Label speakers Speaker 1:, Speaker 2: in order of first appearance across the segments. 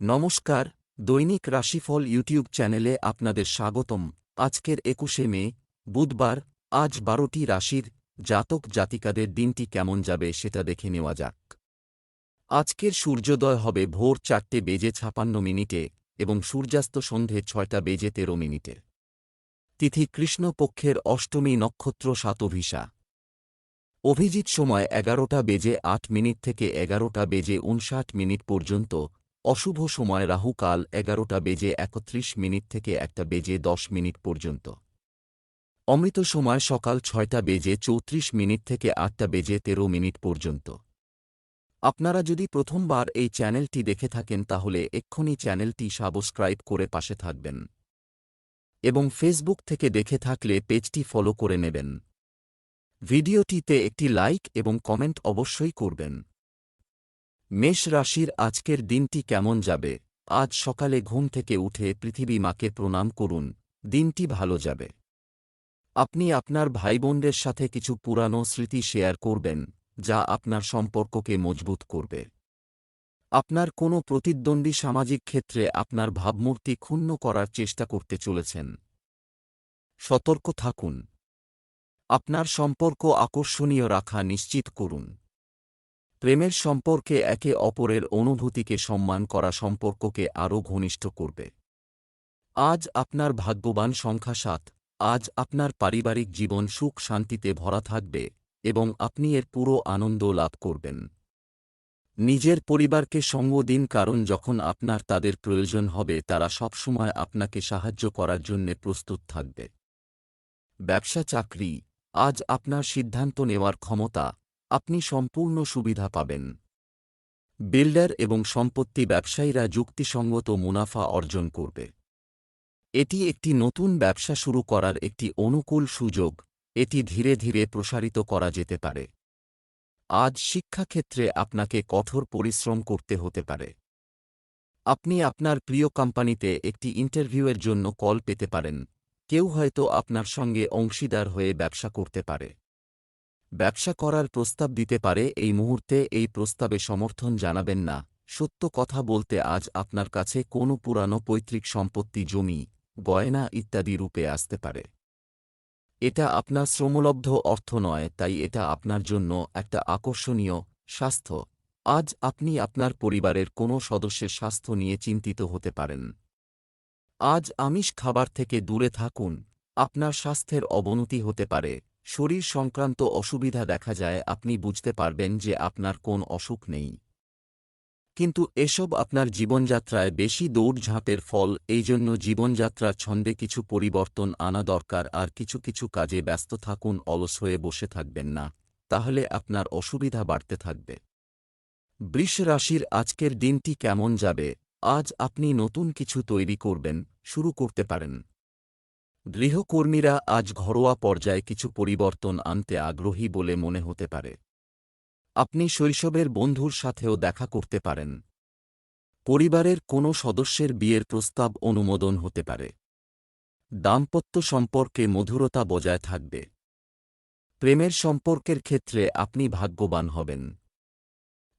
Speaker 1: নমস্কার, দৈনিক রাশিফল ইউটিউব চ্যানেলে আপনাদের স্বাগতম। আজকের একুশে মে, বুধবার, আজ বারোটি রাশির জাতক জাতিকাদের দিনটি কেমন যাবে সেটা দেখে নেওয়া যাক। আজকের সূর্যোদয় হবে ভোর চারটে বেজে ছাপান্ন মিনিটে এবং সূর্যাস্ত সন্ধে ছয়টা বেজে তেরো মিনিটে। তিথি কৃষ্ণপক্ষের অষ্টমী নক্ষত্র সাতভিসা অভিজিৎ সময় এগারোটা বেজে আট মিনিট থেকে এগারোটা বেজে উনষাট মিনিট পর্যন্ত অশুভ সময় রাহুকাল এগারোটা বেজে একত্রিশ মিনিট থেকে একটা বেজে দশ মিনিট পর্যন্ত। অমৃত সময় সকাল ছয়টা বেজে চৌত্রিশ মিনিট থেকে আটটা বেজে তেরো মিনিট পর্যন্ত। আপনারা যদি প্রথমবার এই চ্যানেলটি দেখে থাকেন তাহলে এক্ষুনি চ্যানেলটি সাবস্ক্রাইব করে পাশে থাকবেন। এবং ফেসবুক থেকে দেখে থাকলে পেজটি ফলো করে নেবেন। ভিডিওটিতে একটি লাইক এবং কমেন্ট অবশ্যই করবেন। মেষ রাশির আজকের দিনটি কেমন যাবে? আজ সকালে ঘুম থেকে উঠে পৃথিবী মাকে প্রণাম করুন। দিনটি ভালো যাবে। আপনি আপনার ভাইবোনদের সাথে কিছু পুরানো স্মৃতি শেয়ার করবেন, যা আপনার সম্পর্ককে মজবুত করবে। আপনার কোনো প্রতিদ্বন্দ্বী সামাজিক ক্ষেত্রে আপনার ভাবমূর্তি ক্ষুণ্ণ করার চেষ্টা করতে চলেছেন। সতর্ক থাকুন। আপনার সম্পর্ক আকর্ষণীয় রাখা নিশ্চিত করুন। প্রেমের সম্পর্কে একে অপরের অনুভূতিকে সম্মান করা সম্পর্ককে আরও ঘনিষ্ঠ করবে। আজ আপনার ভাগ্যবান সংখ্যা সাত, আজ আপনার পারিবারিক জীবন সুখ শান্তিতে ভরা থাকবে এবং আপনি এর পুরো আনন্দ লাভ করবেন। নিজের পরিবারকে সঙ্গ দিন কারণ যখন আপনার তাদের প্রয়োজন হবে তারা সবসময় আপনাকে সাহায্য করার জন্য প্রস্তুত থাকবে। ব্যবসা চাকরি, আজ আপনার সিদ্ধান্ত নেওয়ার ক্ষমতা আপনি সম্পূর্ণ সুবিধা পাবেন। বিল্ডার এবং সম্পত্তি ব্যবসায়ীরা যুক্তিসঙ্গত মুনাফা অর্জন করবে। এটি একটি নতুন ব্যবসা শুরু করার একটি অনুকূল সুযোগ, এটি ধীরে ধীরে প্রসারিত করা যেতে পারে। আজ শিক্ষাক্ষেত্রে আপনাকে কঠোর পরিশ্রম করতে হতে পারে। আপনি আপনার প্রিয় কোম্পানিতে একটি ইন্টারভিউয়ের জন্য কল পেতে পারেন, কেউ হয়তো আপনার সঙ্গে অংশীদার হয়ে ব্যবসা করতে পারে। ব্যবসা করার প্রস্তাব দিতে পারে, এই মুহূর্তে এই প্রস্তাবে সমর্থন জানাবেন না। সত্য কথা বলতে আজ আপনার কাছে কোনো পুরানো পৈতৃক সম্পত্তি, জমি, গয়না ইত্যাদি রূপে আসতে পারে। এটা আপনার শ্রমলব্ধ অর্থ নয়, তাই এটা আপনার জন্য একটা আকর্ষণীয় স্বাস্থ্য। আজ আপনি আপনার পরিবারের কোনো সদস্যের স্বাস্থ্য নিয়ে চিন্তিত হতে পারেন। আজ আমিষ খাবার থেকে দূরে থাকুন। আপনার স্বাস্থ্যের অবনতি হতে পারে। শরীর সংক্রান্ত অসুবিধা দেখা যায়, আপনি বুঝতে পারবেন যে আপনার কোন অসুখ নেই। কিন্তু এসব আপনার জীবনযাত্রায় বেশি দৌড়ঝাঁপের ফল এই জন্য জীবনযাত্রার ছন্দে কিছু পরিবর্তন আনা দরকার, আর কিছু কিছু কাজে ব্যস্ত থাকুন, অলস হয়ে বসে থাকবেন না, তাহলে আপনার অসুবিধা বাড়তে থাকবে। বৃষ রাশির আজকের দিনটি কেমন যাবে? আজ আপনি নতুন কিছু তৈরি করবেন, শুরু করতে পারেন। গৃহকর্মীরা আজ ঘরোয়া পর্যায়ে কিছু পরিবর্তন আনতে আগ্রহী বলে মনে হতে পারে। আপনি শৈশবের বন্ধুর সাথেও দেখা করতে পারেন। পরিবারের কোনো সদস্যের বিয়ের প্রস্তাব অনুমোদন হতে পারে। দাম্পত্য সম্পর্কে মধুরতা বজায় থাকবে। প্রেমের সম্পর্কের ক্ষেত্রে আপনি ভাগ্যবান হবেন।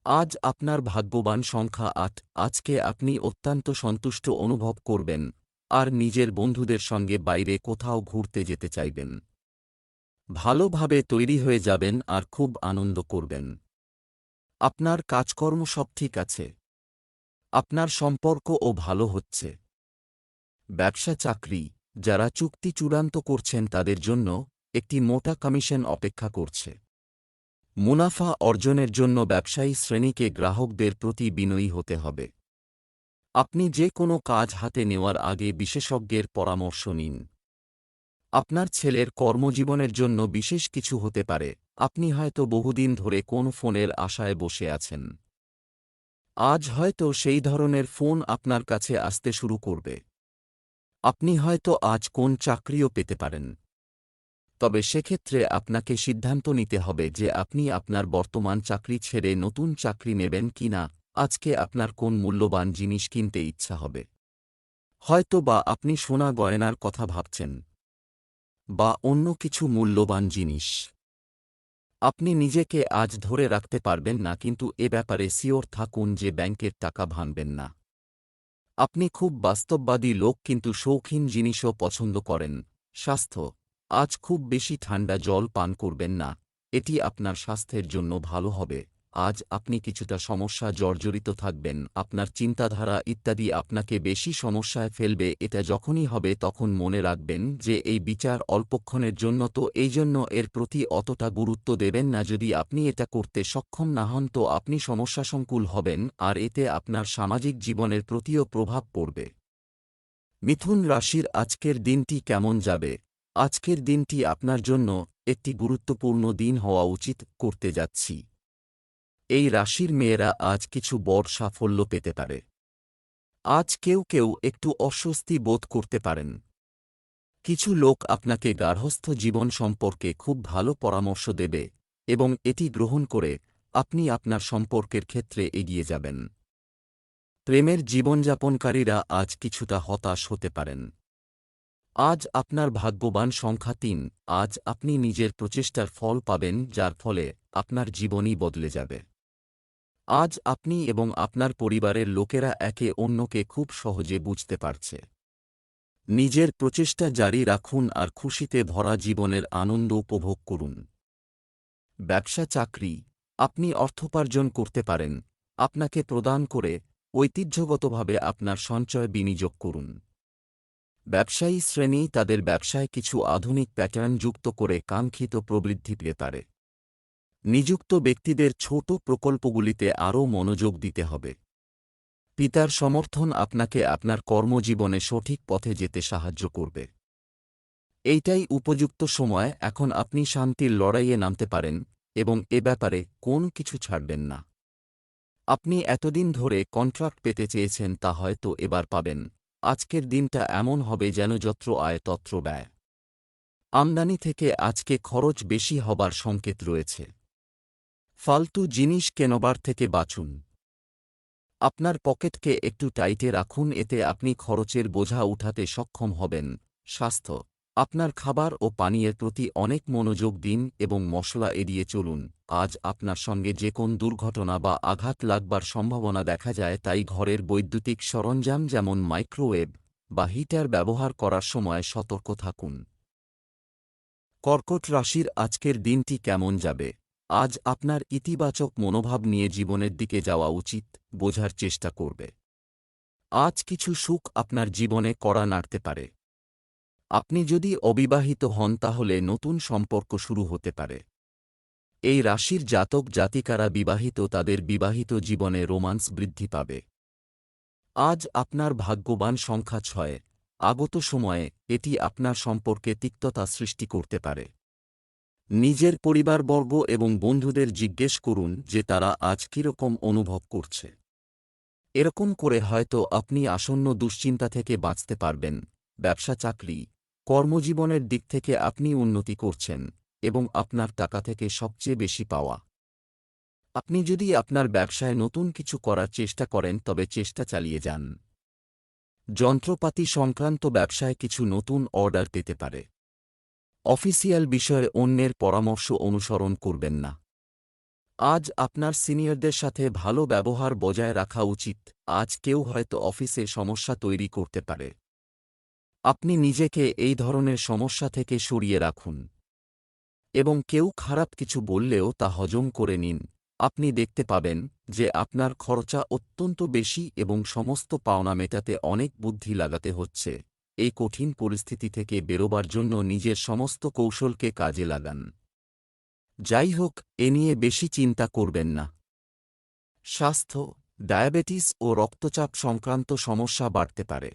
Speaker 1: আজ আপনার ভাগ্যবান সংখ্যা আট, আজকে আপনি অত্যন্ত সন্তুষ্ট অনুভব করবেন। আর নিজের বন্ধুদের সঙ্গে বাইরে কোথাও ঘুরতে যেতে চাইবেন। ভালোভাবে তৈরি হয়ে যাবেন আর খুব আনন্দ করবেন। আপনার কাজকর্ম সব ঠিক আছে। আপনার সম্পর্কও ভালো হচ্ছে। ব্যবসা চাকরি, যারা চুক্তি চূড়ান্ত করছেন তাদের জন্য একটি মোটা কমিশন অপেক্ষা করছে। মুনাফা অর্জনের জন্য ব্যবসায়ী শ্রেণীকে গ্রাহকদের প্রতি বিনয়ী হতে হবে। আপনি যে কোনো কাজ হাতে নেওয়ার আগে বিশেষজ্ঞের পরামর্শ নিন। আপনার ছেলের কর্মজীবনের জন্য বিশেষ কিছু হতে পারে, আপনি হয়তো বহুদিন ধরে কোন ফোনের আশায় বসে আছেন। আজ হয়তো সেই ধরনের ফোন আপনার কাছে আসতে শুরু করবে। আপনি হয়তো আজ কোন চাকরিও পেতে পারেন। তবে সেক্ষেত্রে আপনাকে সিদ্ধান্ত নিতে হবে যে আপনি আপনার বর্তমান চাকরি ছেড়ে নতুন চাকরি নেবেন কিনা আজকে আপনার কোন মূল্যবান জিনিস কিনতে ইচ্ছা হবে? হয়তো বা আপনি সোনা গয়নার কথা ভাবছেন। বা অন্য কিছু মূল্যবান জিনিস। আপনি নিজেকে আজ ধরে রাখতে পারবেন না, কিন্তু এ ব্যাপারে সিওর থাকুন যে ব্যাংকের টাকা ভাঙবেন না। আপনি খুব বাস্তববাদী লোক, কিন্তু শৌখিন জিনিসও পছন্দ করেন। স্বাস্থ্য। আজ খুব বেশি ঠান্ডা জল পান করবেন না। এটি আপনার স্বাস্থ্যের জন্য ভালো হবে। আজ আপনি কিছুটা সমস্যা জর্জরিত থাকবেন, আপনার চিন্তাধারা ইত্যাদি আপনাকে বেশি সমস্যায় ফেলবে, এটা যখনই হবে তখন মনে রাখবেন যে এই বিচার অল্পক্ষণের জন্য তো এই জন্য এর প্রতি অতটা গুরুত্ব দেবেন না, যদি আপনি এটা করতে সক্ষম না হন তো আপনি সমস্যাসংকুল হবেন আর এতে আপনার সামাজিক জীবনের প্রতিও প্রভাব পড়বে। মিথুন রাশির আজকের দিনটি কেমন যাবে? আজকের দিনটি আপনার জন্য একটি গুরুত্বপূর্ণ দিন হওয়া উচিত, করতে যাচ্ছি। এই রাশির মেয়েরা আজ কিছু বড় সাফল্য পেতে পারে। আজ কেউ কেউ একটু অস্বস্তি বোধ করতে পারেন। কিছু লোক আপনাকে গার্হস্থ জীবন সম্পর্কে খুব ভালো পরামর্শ দেবে এবং এটি গ্রহণ করে আপনি আপনার সম্পর্কের ক্ষেত্রে এগিয়ে যাবেন। প্রেমের জীবনযাপনকারীরা আজ কিছুটা হতাশ হতে পারেন। আজ আপনার ভাগ্যবান সংখ্যা তিন, আজ আপনি নিজের প্রচেষ্টার ফল পাবেন, যার ফলে আপনার জীবনই বদলে যাবে। আজ আপনি এবং আপনার পরিবারের লোকেরা একে অন্যকে খুব সহজে বুঝতে পারছে। নিজের প্রচেষ্টা জারি রাখুন আর খুশিতে ভরা জীবনের আনন্দ উপভোগ করুন। ব্যবসা চাকরি, আপনি অর্থোপার্জন করতে পারেন, আপনাকে প্রদান করে ঐতিহ্যগতভাবে আপনার সঞ্চয় বিনিয়োগ করুন। ব্যবসায়ী শ্রেণি তাদের ব্যবসায় কিছু আধুনিক প্যাটার্ন যুক্ত করে কাঙ্ক্ষিত প্রবৃদ্ধি পেতে পারে। নিযুক্ত ব্যক্তিদের ছোট প্রকল্পগুলিতে আরও মনোযোগ দিতে হবে। পিতার সমর্থন আপনাকে আপনার কর্মজীবনে সঠিক পথে যেতে সাহায্য করবে। এইটাই উপযুক্ত সময়, এখন আপনি শান্তির লড়াইয়ে নামতে পারেন এবং এ ব্যাপারে কোন কিছু ছাড়বেন না। আপনি এতদিন ধরে কন্ট্রাক্ট পেতে চেয়েছেন তা হয়তো এবার পাবেন। আজকের দিনটা এমন হবে যেন যত্র আয় তত্র ব্যয়। আমদানি থেকে আজকে খরচ বেশি হবার সংকেত রয়েছে। ফালতু জিনিস কেনবার থেকে বাঁচুন। আপনার পকেটকে একটু টাইটে রাখুন, এতে আপনি খরচের বোঝা উঠাতে সক্ষম হবেন। স্বাস্থ্য, আপনার খাবার ও পানীয়ের প্রতি অনেক মনোযোগ দিন এবং মশলা এড়িয়ে চলুন। আজ আপনার সঙ্গে যে কোন দুর্ঘটনা বা আঘাত লাগবার সম্ভাবনা দেখা যায়, তাই ঘরের বৈদ্যুতিক সরঞ্জাম যেমন মাইক্রোওয়েভ বা হিটার ব্যবহার করার সময় সতর্ক থাকুন। কর্কট রাশির আজকের দিনটি কেমন যাবে? আজ আপনার ইতিবাচক মনোভাব নিয়ে জীবনের দিকে যাওয়া উচিত, বোঝার চেষ্টা করবে। আজ কিছু সুখ আপনার জীবনে কড়া নাড়তে পারে। আপনি যদি অবিবাহিত হন তাহলে নতুন সম্পর্ক শুরু হতে পারে। এই রাশির জাতক জাতিকারা বিবাহিত তাদের বিবাহিত জীবনে রোমান্স বৃদ্ধি পাবে। আজ আপনার ভাগ্যবান সংখ্যা ছয়। আগত সময়ে এটি আপনার সম্পর্কে তিক্ততা সৃষ্টি করতে পারে। নিজের পরিবারবর্গ এবং বন্ধুদের জিজ্ঞেস করুন যে তারা আজ কীরকম অনুভব করছে। এরকম করে হয়তো আপনি আসন্ন দুশ্চিন্তা থেকে বাঁচতে পারবেন, ব্যবসা, চাকরি, কর্মজীবনের দিক থেকে আপনি উন্নতি করছেন এবং আপনার টাকা থেকে সবচেয়ে বেশি পাওয়া। আপনি যদি আপনার ব্যবসায় নতুন কিছু করার চেষ্টা করেন তবে চেষ্টা চালিয়ে যান। যন্ত্রপাতি সংক্রান্ত ব্যবসায় কিছু নতুন অর্ডার পেতে পারে। অফিসিয়াল বিষয়ে অন্যের পরামর্শ অনুসরণ করবেন না। আজ আপনার সিনিয়রদের সাথে ভালো ব্যবহার বজায় রাখা উচিত। আজ কেউ হয়তো অফিসে সমস্যা তৈরি করতে পারে। আপনি নিজেকে এই ধরনের সমস্যা থেকে সরিয়ে রাখুন। এবং কেউ খারাপ কিছু বললেও তা হজম করে নিন। আপনি দেখতে পাবেন যে আপনার খরচা অত্যন্ত বেশি এবং সমস্ত পাওনা মেটাতে অনেক বুদ্ধি লাগাতে হচ্ছে। এই কঠিন পরিস্থিতি থেকে বেরোবার জন্য নিজের সমস্ত কৌশলকে কাজে লাগান। যাই হোক এ নিয়ে বেশি চিন্তা করবেন না। স্বাস্থ্য, ডায়াবেটিস ও রক্তচাপ সংক্রান্ত সমস্যা বাড়তে পারে।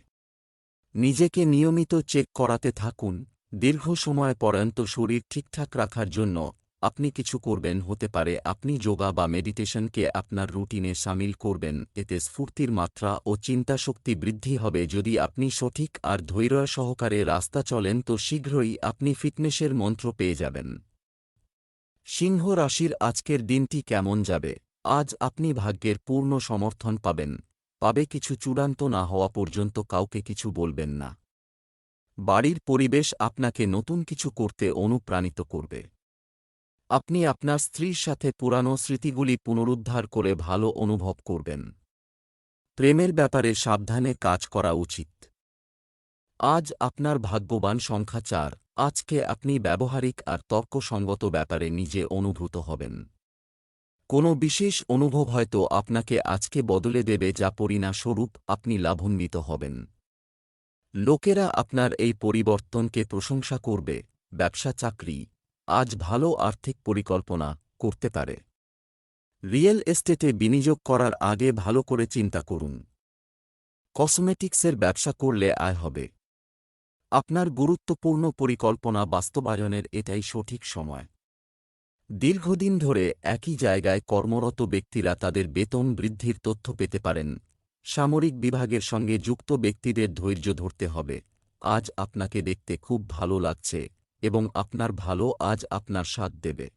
Speaker 1: নিজেকে নিয়মিত চেক করাতে থাকুন, দীর্ঘ সময় পর্যন্ত শরীর ঠিকঠাক রাখার জন্য আপনি কিছু করবেন, হতে পারে আপনি যোগা বা মেডিটেশনকে আপনার রুটিনে সামিল করবেন, এতে স্ফূর্তির মাত্রা ও চিন্তাশক্তি বৃদ্ধি হবে। যদি আপনি সঠিক আর ধৈর্য সহকারে রাস্তা চলেন, তো শীঘ্রই আপনি ফিটনেসের মন্ত্র পেয়ে যাবেন। সিংহ রাশির আজকের দিনটি কেমন যাবে? আজ আপনি ভাগ্যের পূর্ণ সমর্থন পাবেন। পাবে কিছু চূড়ান্ত না হওয়া পর্যন্ত কাউকে কিছু বলবেন না। বাড়ির পরিবেশ আপনাকে নতুন কিছু করতে অনুপ্রাণিত করবে। আপনি আপনার স্ত্রীর সাথে পুরানো স্মৃতিগুলি পুনরুদ্ধার করে ভালো অনুভব করবেন। প্রেমের ব্যাপারে সাবধানে কাজ করা উচিত। আজ আপনার ভাগ্যবান সংখ্যা চার। আজকে আপনি ব্যবহারিক আর তর্কসঙ্গত ব্যাপারে নিজে অনুভূত হবেন। কোনো বিশেষ অনুভব হয়তো আপনাকে আজকে বদলে দেবে যা পরিণাস্বরূপ আপনি লাভান্বিত হবেন। লোকেরা আপনার এই পরিবর্তনকে প্রশংসা করবে। ব্যবসা চাকরি আজ ভালো আর্থিক পরিকল্পনা করতে পারে। রিয়েল এস্টেটে বিনিয়োগ করার আগে ভালো করে চিন্তা করুন। কসমেটিক্সের ব্যবসা করলে আয় হবে। আপনার গুরুত্বপূর্ণ পরিকল্পনা বাস্তবায়নের এটাই সঠিক সময়। দীর্ঘদিন ধরে একই জায়গায় কর্মরত ব্যক্তিরা তাদের বেতন বৃদ্ধির তথ্য পেতে পারেন। সামরিক বিভাগের সঙ্গে যুক্ত ব্যক্তিদের ধৈর্য ধরতে হবে। আজ আপনাকে দেখতে খুব ভালো লাগছে। এবং আপনার ভালো আজ আপনার স্বাদ দেবে।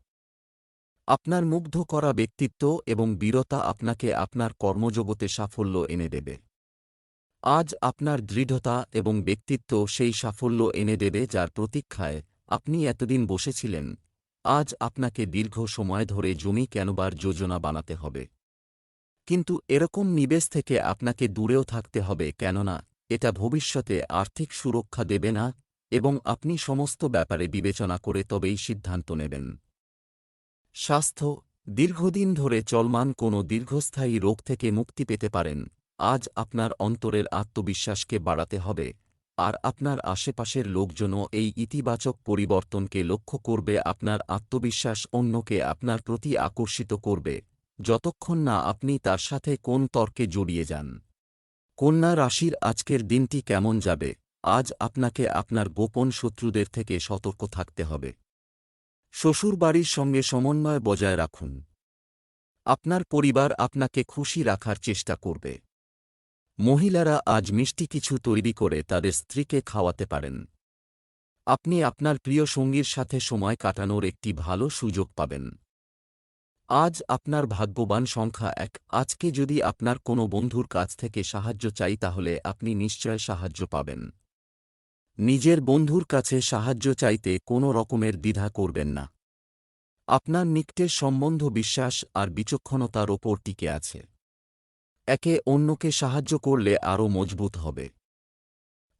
Speaker 1: আপনার মুগ্ধ করা ব্যক্তিত্ব এবং বীরতা আপনাকে আপনার কর্মজগতে সাফল্য এনে দেবে। আজ আপনার দৃঢ়তা এবং ব্যক্তিত্ব সেই সাফল্য এনে দেবে যার প্রতীক্ষায় আপনি এতদিন বসেছিলেন। আজ আপনাকে দীর্ঘ সময় ধরে জমি কেনবার যোজনা বানাতে হবে। কিন্তু এরকম নিবেশ থেকে আপনাকে দূরেও থাকতে হবে কেননা এটা ভবিষ্যতে আর্থিক সুরক্ষা দেবে না এবং আপনি সমস্ত ব্যাপারে বিবেচনা করে তবেই সিদ্ধান্ত নেবেন। স্বাস্থ্য, দীর্ঘদিন ধরে চলমান কোনো দীর্ঘস্থায়ী রোগ থেকে মুক্তি পেতে পারেন। আজ আপনার অন্তরের আত্মবিশ্বাসকে বাড়াতে হবে, আর আপনার আশেপাশের লোকজনও এই ইতিবাচক পরিবর্তনকে লক্ষ্য করবে, আপনার আত্মবিশ্বাস অন্যকে আপনার প্রতি আকর্ষিত করবে। যতক্ষণ না আপনি তার সাথে কোন তর্কে জড়িয়ে যান। কন্যা রাশির আজকের দিনটি কেমন যাবে? আজ আপনাকে আপনার গোপন শত্রুদের থেকে সতর্ক থাকতে হবে। শ্বশুরবাড়ির সঙ্গে সমন্বয় বজায় রাখুন। আপনার পরিবার আপনাকে খুশি রাখার চেষ্টা করবে। মহিলারা আজ মিষ্টি কিছু তৈরি করে তাদের স্ত্রীকে খাওয়াতে পারেন। আপনি আপনার প্রিয় সঙ্গীর সাথে সময় কাটানোর একটি ভালো সুযোগ পাবেন। আজ আপনার ভাগ্যবান সংখ্যা এক। আজকে যদি আপনার কোনো বন্ধুর কাছ থেকে সাহায্য চাই তাহলে আপনি নিশ্চয় সাহায্য পাবেন। নিজের বন্ধুর কাছে সাহায্য চাইতে কোনো রকমের দ্বিধা করবেন না। আপনার নিকটের সম্বন্ধ বিশ্বাস আর বিচক্ষণতার ওপর টিকে আছে। একে অন্যকে সাহায্য করলে আরও মজবুত হবে।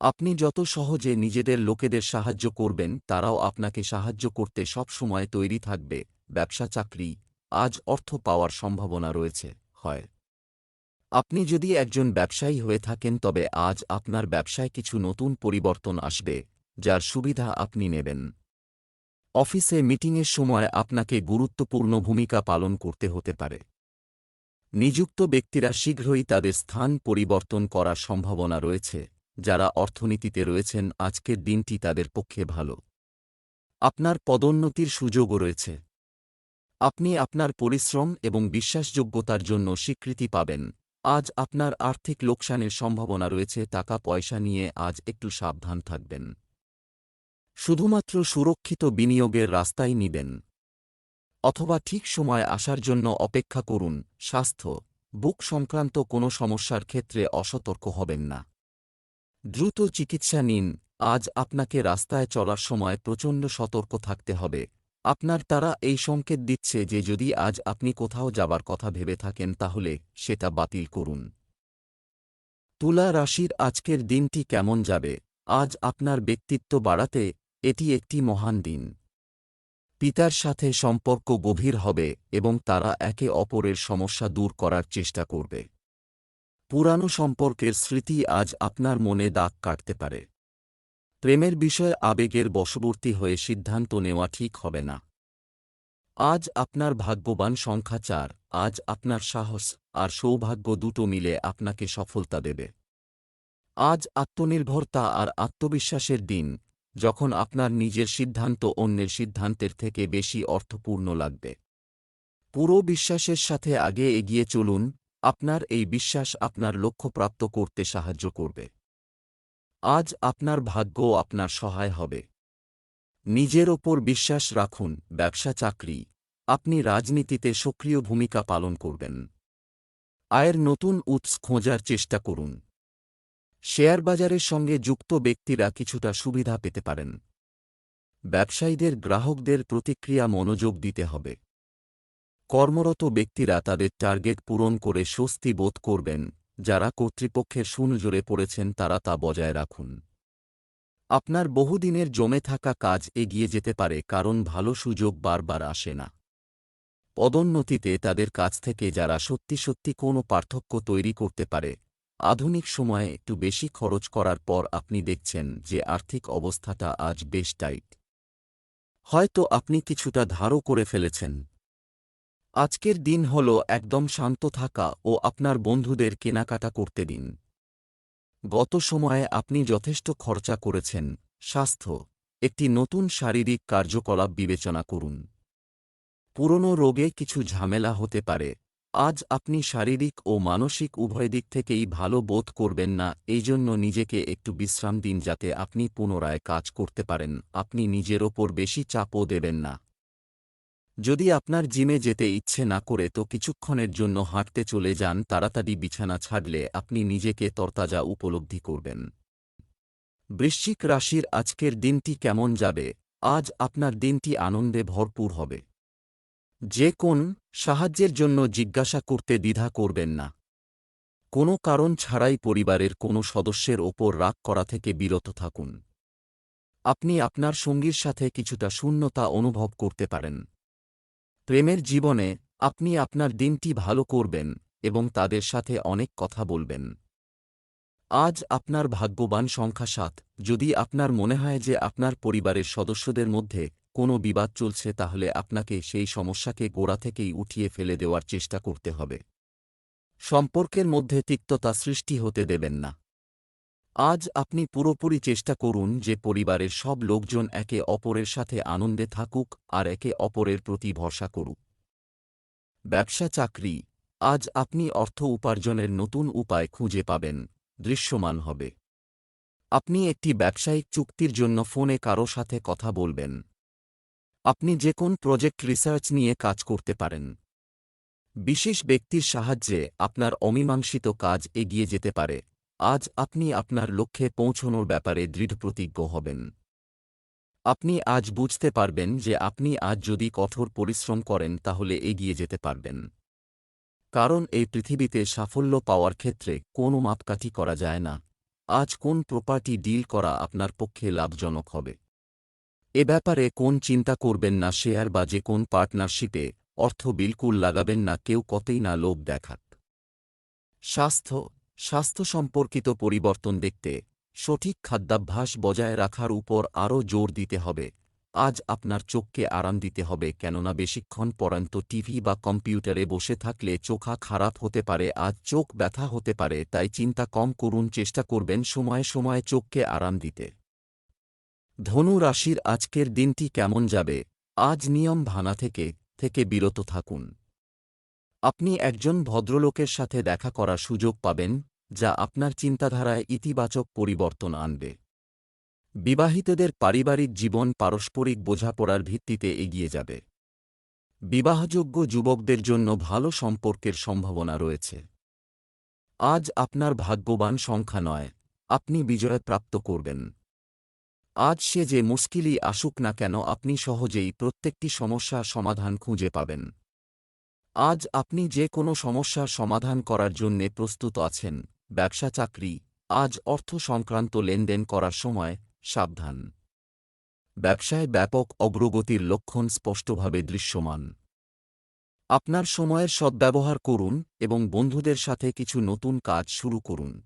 Speaker 1: আপনি যত সহজে নিজেদের লোকেদের সাহায্য করবেন, তারাও আপনাকে সাহায্য করতে সব সময় তৈরি থাকবে, ব্যবসা, চাকরি, আজ অর্থ পাওয়ার সম্ভাবনা রয়েছে, হয়। আপনি যদি একজন ব্যবসায়ী হয়ে থাকেন, তবে আজ আপনার ব্যবসায় কিছু নতুন পরিবর্তন আসবে, যার সুবিধা আপনি নেবেন। অফিসে মিটিংয়ের সময় আপনাকে গুরুত্বপূর্ণ ভূমিকা পালন করতে হতে পারে। নিযুক্ত ব্যক্তিরা শীঘ্রই তাদের স্থান পরিবর্তন করার সম্ভাবনা রয়েছে। যারা অর্থনীতিতে রয়েছেন, আজকের দিনটি তাদের পক্ষে ভালো। আপনার পদোন্নতির সুযোগও রয়েছে। আপনি আপনার পরিশ্রম এবং বিশ্বাসযোগ্যতার জন্য স্বীকৃতি পাবেন। আজ আপনার আর্থিক লোকসানের সম্ভাবনা রয়েছে টাকা পয়সা নিয়ে আজ একটু সাবধান থাকবেন। শুধুমাত্র সুরক্ষিত বিনিয়োগের রাস্তাই নিবেন। অথবা ঠিক সময় আসার জন্য অপেক্ষা করুন, স্বাস্থ্য, বুক সংক্রান্ত কোনো সমস্যার ক্ষেত্রে অসতর্ক হবেন না। দ্রুত চিকিৎসা নিন, আজ আপনাকে রাস্তায় চলার সময় প্রচণ্ড সতর্ক থাকতে হবে। আপনার তারা এই সংকেত দিচ্ছে যে যদি আজ আপনি কোথাও যাবার কথা ভেবে থাকেন তাহলে সেটা বাতিল করুন। তুলা রাশির আজকের দিনটি কেমন যাবে? আজ আপনার ব্যক্তিত্ব বাড়াতে এটি একটি মহান দিন। পিতার সাথে সম্পর্ক গভীর হবে এবং তারা একে অপরের সমস্যা দূর করার চেষ্টা করবে। পুরানো সম্পর্কের স্মৃতি আজ আপনার মনে দাগ কাটতে পারে। প্রেমের বিষয়ে আবেগের বশবর্তী হয়ে সিদ্ধান্ত নেওয়া ঠিক হবে না। আজ আপনার ভাগ্যবান সংখ্যা চার, আজ আপনার সাহস আর সৌভাগ্য দুটো মিলে আপনাকে সফলতা দেবে। আজ আত্মনির্ভরতা আর আত্মবিশ্বাসের দিন, যখন আপনার নিজের সিদ্ধান্ত অন্যের সিদ্ধান্তের থেকে বেশি অর্থপূর্ণ লাগবে। পুরো বিশ্বাসের সাথে আগে এগিয়ে চলুন, আপনার এই বিশ্বাস আপনার লক্ষ্য প্রাপ্ত করতে সাহায্য করবে। আজ আপনার ভাগ্য আপনার সহায় হবে। নিজের ওপর বিশ্বাস রাখুন, ব্যবসা চাকরি। আপনি রাজনীতিতে সক্রিয় ভূমিকা পালন করবেন। আয়ের নতুন উৎস খোঁজার চেষ্টা করুন। শেয়ার বাজারের সঙ্গে যুক্ত ব্যক্তিরা কিছুটা সুবিধা পেতে পারেন। ব্যবসায়ীদের গ্রাহকদের প্রতিক্রিয়া মনোযোগ দিতে হবে। কর্মরত ব্যক্তিরা তাদের টার্গেট পূরণ করে স্বস্তি বোধ করবেন। যারা কর্তৃপক্ষের সুনজোরে পড়েছেন তারা তা বজায় রাখুন। আপনার বহুদিনের জমে থাকা কাজ এগিয়ে যেতে পারে, কারণ ভালো সুযোগ বারবার আসে না। পদোন্নতিতে তাদের কাছ থেকে যারা সত্যি সত্যি কোনো পার্থক্য তৈরি করতে পারে, আধুনিক সময়ে একটু বেশি খরচ করার পর আপনি দেখছেন যে আর্থিক অবস্থাটা আজ বেশ টাইট। হয়তো আপনি কিছুটা ধারও করে ফেলেছেন। আজকের দিন হল একদম শান্ত থাকা ও আপনার বন্ধুদের কেনাকাটা করতে দিন। গত সময়ে আপনি যথেষ্ট খরচা করেছেন, স্বাস্থ্য, একটি নতুন শারীরিক কার্যকলাপ বিবেচনা করুন। পুরনো রোগে কিছু ঝামেলা হতে পারে, আজ আপনি শারীরিক ও মানসিক উভয় দিক থেকেই ভালো বোধ করবেন না, এই জন্য নিজেকে একটু বিশ্রাম দিন যাতে আপনি পুনরায় কাজ করতে পারেন, আপনি নিজের ওপর বেশি চাপও দেবেন না। যদি আপনার জিমে যেতে ইচ্ছে না করে তো কিছুক্ষণের জন্য হাঁটতে চলে যান, তাড়াতাড়ি বিছানা ছাড়লে আপনি নিজেকে তরতাজা উপলব্ধি করবেন। বৃশ্চিক রাশির আজকের দিনটি কেমন যাবে? আজ আপনার দিনটি আনন্দে ভরপুর হবে। যে কোন সাহায্যের জন্য জিজ্ঞাসা করতে দ্বিধা করবেন না। কোনো কারণ ছাড়াই পরিবারের কোনো সদস্যের ওপর রাগ করা থেকে বিরত থাকুন। আপনি আপনার সঙ্গীর সাথে কিছুটা শূন্যতা অনুভব করতে পারেন। প্রেমের জীবনে আপনি আপনার দিনটি ভালো করবেন এবং তাদের সাথে অনেক কথা বলবেন। আজ আপনার ভাগ্যবান সংখ্যা সাত। যদি আপনার মনে হয় যে আপনার পরিবারের সদস্যদের মধ্যে কোনো বিবাদ চলছে, তাহলে আপনাকে সেই সমস্যাকে গোড়া থেকেই উঠিয়ে ফেলে দেওয়ার চেষ্টা করতে হবে। সম্পর্কের মধ্যে তিক্ততা সৃষ্টি হতে দেবেন না। আজ আপনি পুরোপুরি চেষ্টা করুন যে পরিবারের সব লোকজন একে অপরের সাথে আনন্দে থাকুক আর একে অপরের প্রতি ভরসা করুক। ব্যবসা চাকরি। আজ আপনি অর্থ উপার্জনের নতুন উপায় খুঁজে পাবেন। দৃশ্যমান হবে। আপনি একটি ব্যবসায়িক চুক্তির জন্য ফোনে কারও সাথে কথা বলবেন। আপনি যে কোন প্রজেক্ট রিসার্চ নিয়ে কাজ করতে পারেন। বিশেষ ব্যক্তির সাহায্যে আপনার অমীমাংসিত কাজ এগিয়ে যেতে পারে। আজ আপনি আপনার লক্ষ্যে পৌঁছনোর ব্যাপারে দৃঢ়প্রতিজ্ঞ হবেন। আপনি আজ বুঝতে পারবেন যে আপনি আজ যদি কঠোর পরিশ্রম করেন তাহলে এগিয়ে যেতে পারবেন। কারণ এই পৃথিবীতে সাফল্য পাওয়ার ক্ষেত্রে কোনো মাপকাঠি করা যায় না। আজ কোন প্রপার্টি ডিল করা আপনার পক্ষে লাভজনক হবে? এ ব্যাপারে কোন চিন্তা করবেন না শেয়ার বা যে কোন পার্টনারশিপে অর্থ বিলকুল লাগাবেন না কেউ কতই না লোভ দেখাত স্বাস্থ্য স্বাস্থ্য সম্পর্কিত পরিবর্তন দেখতে সঠিক খাদ্যাভ্যাস বজায় রাখার উপর আরও জোর দিতে হবে। আজ আপনার চোখকে আরাম দিতে হবে, কেননা বেশিক্ষণ পরান্ত টিভি বা কম্পিউটারে বসে থাকলে চোখা খারাপ হতে পারে, আজ চোখ ব্যথা হতে পারে, তাই চিন্তা কম করুন, চেষ্টা করবেন সময়ে সময়ে চোখকে আরাম দিতে। ধনু রাশির আজকের দিনটি কেমন যাবে? আজ নিয়ম ভানা থেকে থেকে বিরত থাকুন। আপনি একজন ভদ্রলোকের সাথে দেখা করার সুযোগ পাবেন, যা আপনার চিন্তাধারায় ইতিবাচক পরিবর্তন আনবে। বিবাহিতদের পারিবারিক জীবন পারস্পরিক বোঝাপড়ার ভিত্তিতে এগিয়ে যাবে। বিবাহযোগ্য যুবকদের জন্য ভালো সম্পর্কের সম্ভাবনা রয়েছে। আজ আপনার ভাগ্যবান সংখ্যা নয়, আপনি বিজয় প্রাপ্ত করবেন। আজ সে যে মুশকিলই আসুক না কেন, আপনি সহজেই প্রত্যেকটি সমস্যা সমাধান খুঁজে পাবেন। আজ আপনি যে কোনো সমস্যার সমাধান করার জন্যে প্রস্তুত আছেন, ব্যবসা চাকরি, আজ অর্থ সংক্রান্ত লেনদেন করার সময় সাবধান। ব্যবসায় ব্যাপক অগ্রগতির লক্ষণ স্পষ্টভাবে দৃশ্যমান। আপনার সময়ের সদ্ব্যবহার করুন এবং বন্ধুদের সাথে কিছু নতুন কাজ শুরু করুন।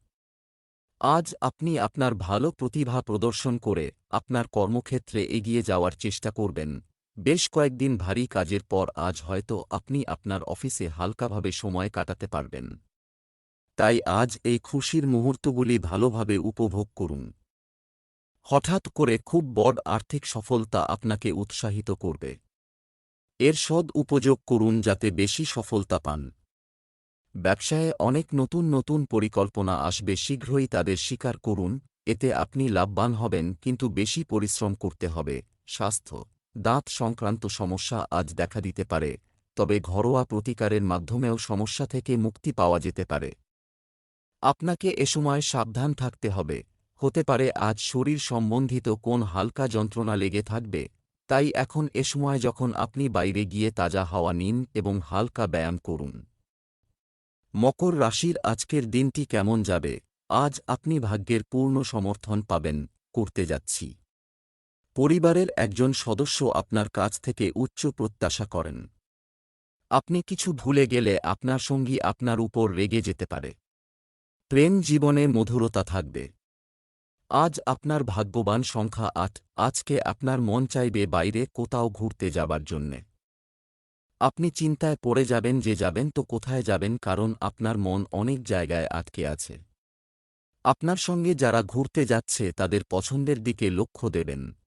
Speaker 1: আজ আপনি আপনার ভালো প্রতিভা প্রদর্শন করে আপনার কর্মক্ষেত্রে এগিয়ে যাওয়ার চেষ্টা করবেন। বেশ কয়েকদিন ভারী কাজের পর আজ হয়তো আপনি আপনার অফিসে হালকাভাবে সময় কাটাতে পারবেন। তাই আজ এই খুশির মুহূর্তগুলি ভালোভাবে উপভোগ করুন। হঠাৎ করে খুব বড় আর্থিক সফলতা আপনাকে উৎসাহিত করবে। এর সদ উপযোগ করুন যাতে বেশি সফলতা পান। ব্যবসায়ে অনেক নতুন নতুন পরিকল্পনা আসবে, শীঘ্রই তাদের স্বীকার করুন, এতে আপনি লাভবান হবেন, কিন্তু বেশি পরিশ্রম করতে হবে, স্বাস্থ্য। দাঁত সংক্রান্ত সমস্যা আজ দেখা দিতে পারে, তবে ঘরোয়া প্রতিকারের মাধ্যমেও সমস্যা থেকে মুক্তি পাওয়া যেতে পারে। আপনাকে এ সময় সাবধান থাকতে হবে। হতে পারে আজ শরীর সম্বন্ধিত কোন হালকা যন্ত্রণা লেগে থাকবে, তাই এখন এ সময় যখন আপনি বাইরে গিয়ে তাজা হাওয়া নিন এবং হালকা ব্যায়াম করুন। মকর রাশির আজকের দিনটি কেমন যাবে? আজ আপনি ভাগ্যের পূর্ণ সমর্থন পাবেন, করতে যাচ্ছি। পরিবারের একজন সদস্য আপনার কাছ থেকে উচ্চ প্রত্যাশা করেন। আপনি কিছু ভুলে গেলে আপনার সঙ্গী আপনার উপর রেগে যেতে পারে। প্রেম জীবনে মধুরতা থাকবে। আজ আপনার ভাগ্যবান সংখ্যা আট, আজকে আপনার মন চাইবে বাইরে কোথাও ঘুরতে যাবার জন্যে। আপনি চিন্তায় পড়ে যাবেন যে যাবেন তো কোথায় যাবেন কারণ আপনার মন অনেক জায়গায় আটকে আছে। আপনার সঙ্গে যারা ঘুরতে যাচ্ছে তাদের পছন্দের দিকে লক্ষ্য দেবেন।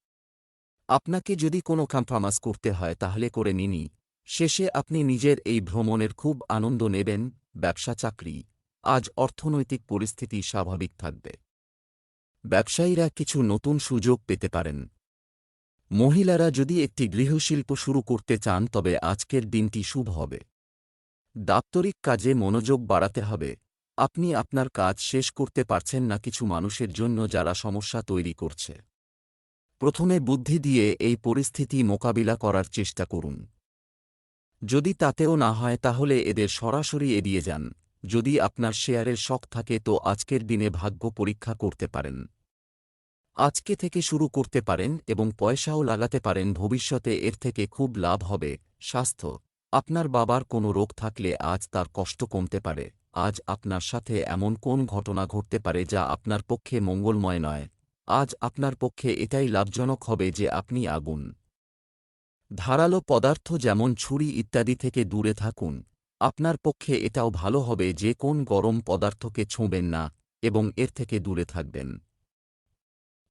Speaker 1: আপনাকে যদি কোনো কম্প্রমাস করতে হয় তাহলে করে নিনি শেষে আপনি নিজের এই ভ্রমণের খুব আনন্দ নেবেন, ব্যবসা, চাকরি। আজ অর্থনৈতিক পরিস্থিতি স্বাভাবিক থাকবে। ব্যবসায়ীরা কিছু নতুন সুযোগ পেতে পারেন। মহিলারা যদি একটি গৃহশিল্প শুরু করতে চান তবে আজকের দিনটি শুভ হবে। দাপ্তরিক কাজে মনোযোগ বাড়াতে হবে। আপনি আপনার কাজ শেষ করতে পারছেন না কিছু মানুষের জন্য যারা সমস্যা তৈরি করছে। প্রথমে বুদ্ধি দিয়ে এই পরিস্থিতি মোকাবিলা করার চেষ্টা করুন। যদি তাতেও না হয়, তাহলে এদের সরাসরি এড়িয়ে যান। যদি আপনার শেয়ারের শখ থাকে, তো আজকের দিনে ভাগ্য পরীক্ষা করতে পারেন। আজকে থেকে শুরু করতে পারেন এবং পয়সাও লাগাতে পারেন। ভবিষ্যতে এর থেকে খুব লাভ হবে। স্বাস্থ্য। আপনার বাবার কোনো রোগ থাকলে আজ তার কষ্ট কমতে পারে। আজ আপনার সাথে এমন কোন ঘটনা ঘটতে পারে, যা আপনার পক্ষে মঙ্গলময় নয়। আজ আপনার পক্ষে এটাই লাভজনক হবে যে আপনি আগুন। ধারালো পদার্থ যেমন ছুরি ইত্যাদি থেকে দূরে থাকুন, আপনার পক্ষে এটাও ভালো হবে যে কোন গরম পদার্থকে ছোঁবেন না এবং এর থেকে দূরে থাকবেন।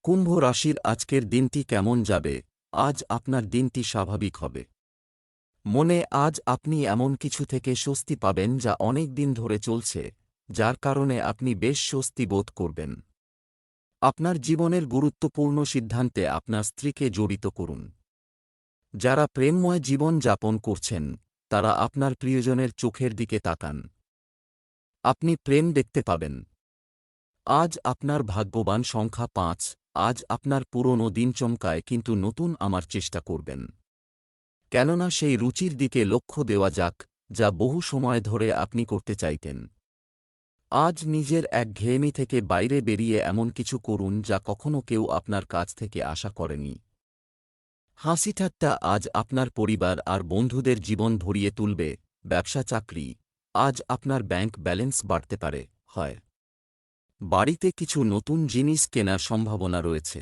Speaker 1: কুম্ভ রাশির আজকের দিনটি কেমন যাবে? আজ আপনার দিনটি স্বাভাবিক হবে। মনে আজ আপনি এমন কিছু থেকে স্বস্তি পাবেন যা অনেক দিন ধরে চলছে, যার কারণে আপনি বেশ স্বস্তি বোধ করবেন। আপনার জীবনের গুরুত্বপূর্ণ সিদ্ধান্তে আপনার স্ত্রীকে জড়িত করুন। যারা প্রেমময় জীবন যাপন করছেন, তারা আপনার প্রিয়জনের চোখের দিকে তাকান। আপনি প্রেম দেখতে পাবেন। আজ আপনার ভাগ্যবান সংখ্যা পাঁচ, আজ আপনার পুরনো দিন চমকায় কিন্তু নতুন আমার চেষ্টা করবেন। কেননা সেই রুচির দিকে লক্ষ্য দেওয়া যাক, যা বহু সময় ধরে আপনি করতে চাইতেন। আজ নিজের এক ঘেয়েমি থেকে বাইরে বেরিয়ে এমন কিছু করুন যা কখনো কেউ আপনার কাছ থেকে আশা করেনি। হাসিঠাট্টা আজ আপনার পরিবার আর বন্ধুদের জীবন ভরিয়ে তুলবে, ব্যবসা চাকরি, আজ আপনার ব্যাংক ব্যালেন্স বাড়তে পারে, হয়। বাড়িতে কিছু নতুন জিনিস কেনার সম্ভাবনা রয়েছে।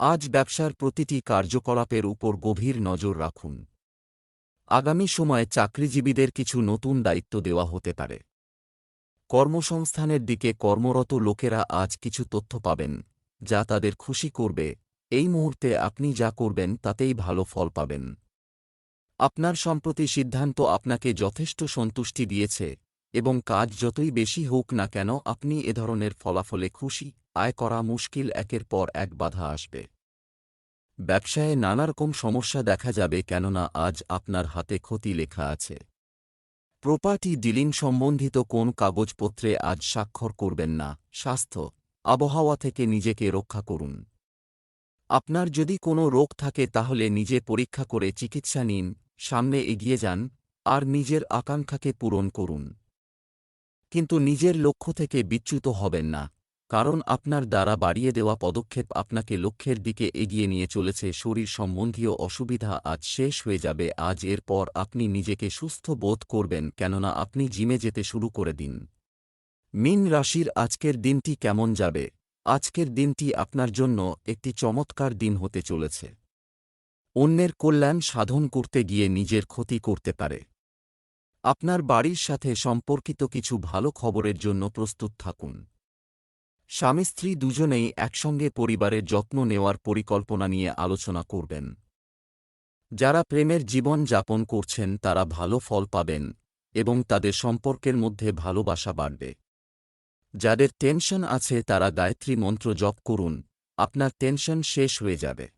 Speaker 1: আজ ব্যবসার প্রতিটি কার্যকলাপের উপর গভীর নজর রাখুন। আগামী সময়ে চাকরিজীবীদের কিছু নতুন দায়িত্ব দেওয়া হতে পারে। কর্মসংস্থানের দিকে কর্মরত লোকেরা আজ কিছু তথ্য পাবেন, যা তাদের খুশি করবে। এই মুহূর্তে আপনি যা করবেন তাতেই ভালো ফল পাবেন। আপনার সম্প্রতি সিদ্ধান্ত আপনাকে যথেষ্ট সন্তুষ্টি দিয়েছে, এবং কাজ যতই বেশি হোক না কেন আপনি এ ধরনের ফলাফলে খুশি, আয় করা মুশকিল একের পর এক বাধা আসবে। ব্যবসায়ে নানারকম সমস্যা দেখা যাবে কেননা আজ আপনার হাতে ক্ষতি লেখা আছে। প্রপার্টি ডিলিং সম্বন্ধিত কোন কাগজপত্রে আজ স্বাক্ষর করবেন না, স্বাস্থ্য, আবহাওয়া থেকে নিজেকে রক্ষা করুন। আপনার যদি কোনো রোগ থাকে তাহলে নিজে পরীক্ষা করে চিকিৎসা নিন, সামনে এগিয়ে যান, আর নিজের আকাঙ্ক্ষাকে পূরণ করুন। কিন্তু নিজের লক্ষ্য থেকে বিচ্যুত হবেন না। কারণ আপনার দ্বারা বাড়িয়ে দেওয়া পদক্ষেপ আপনাকে লক্ষ্যের দিকে এগিয়ে নিয়ে চলেছে, শরীর সম্বন্ধীয় অসুবিধা আজ শেষ হয়ে যাবে, আজ এরপর আপনি নিজেকে সুস্থ বোধ করবেন, কেননা আপনি জিমে যেতে শুরু করে দিন। মিন রাশির আজকের দিনটি কেমন যাবে? আজকের দিনটি আপনার জন্য একটি চমৎকার দিন হতে চলেছে। অন্যের কল্যাণ সাধন করতে গিয়ে নিজের ক্ষতি করতে পারে। আপনার বাড়ির সাথে সম্পর্কিত কিছু ভালো খবরের জন্য প্রস্তুত থাকুন। স্বামী স্ত্রী দুজনেই একসঙ্গে পরিবারের যত্ন নেওয়ার পরিকল্পনা নিয়ে আলোচনা করবেন। যারা প্রেমের জীবন যাপন করছেন, তারা ভালো ফল পাবেন এবং তাদের সম্পর্কের মধ্যে ভালোবাসা বাড়বে। যাদের টেনশন আছে, তারা গায়ত্রী মন্ত্র জপ করুন, আপনার টেনশন শেষ হয়ে যাবে।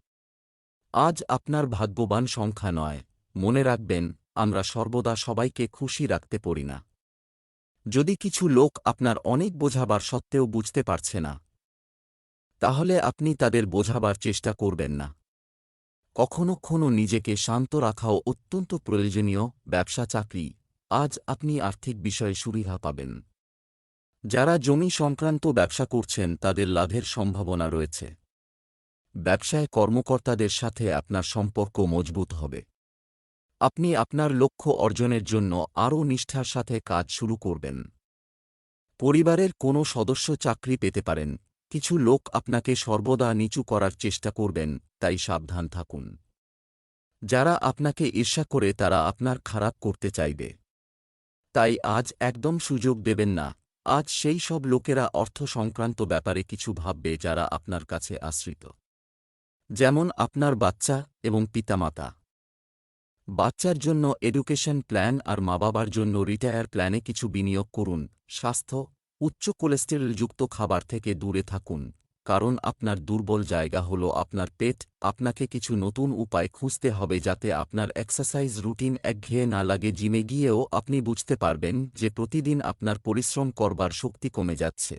Speaker 1: আজ আপনার ভাগ্যবান সংখ্যা নয়, মনে রাখবেন, আমরা সর্বদা সবাইকে খুশি রাখতে পারি না। যদি কিছু লোক আপনার অনেক বোঝাবার সত্ত্বেও বুঝতে পারছে না, তাহলে আপনি তাদের বোঝাবার চেষ্টা করবেন না। কখনো কখনো নিজেকে শান্ত রাখাও অত্যন্ত প্রয়োজনীয় ব্যবসা চাকরি। আজ আপনি আর্থিক বিষয়ে সুবিধা পাবেন। যারা জমি সংক্রান্ত ব্যবসা করছেন, তাদের লাভের সম্ভাবনা রয়েছে। ব্যবসায় কর্মকর্তাদের সাথে আপনার সম্পর্ক মজবুত হবে। আপনি আপনার লক্ষ্য অর্জনের জন্য আরও নিষ্ঠার সাথে কাজ শুরু করবেন। পরিবারের কোনো সদস্য চাকরি পেতে পারেন। কিছু লোক আপনাকে সর্বদা নিচু করার চেষ্টা করবেন, তাই সাবধান থাকুন। যারা আপনাকে ঈর্ষা করে তারা আপনার খারাপ করতে চাইবে। তাই আজ একদম সুযোগ দেবেন না। আজ সেই সব লোকেরা অর্থ সংক্রান্ত ব্যাপারে কিছু ভাববে যারা আপনার কাছে আশ্রিত। যেমন আপনার বাচ্চা এবং পিতামাতা। বাচ্চার জন্য এডুকেশন প্ল্যান আর মা বাবার জন্য রিটায়ার প্ল্যানে কিছু বিনিয়োগ করুন, স্বাস্থ্য, উচ্চ কোলেস্টেরলযুক্ত খাবার থেকে দূরে থাকুন, কারণ আপনার দুর্বল জায়গা হল আপনার পেট, আপনাকে কিছু নতুন উপায় খুঁজতে হবে যাতে আপনার এক্সারসাইজ রুটিন একঘেয়ে না লাগে জিমে গিয়েও আপনি বুঝতে পারবেন যে প্রতিদিন আপনার পরিশ্রম করবার শক্তি কমে যাচ্ছে।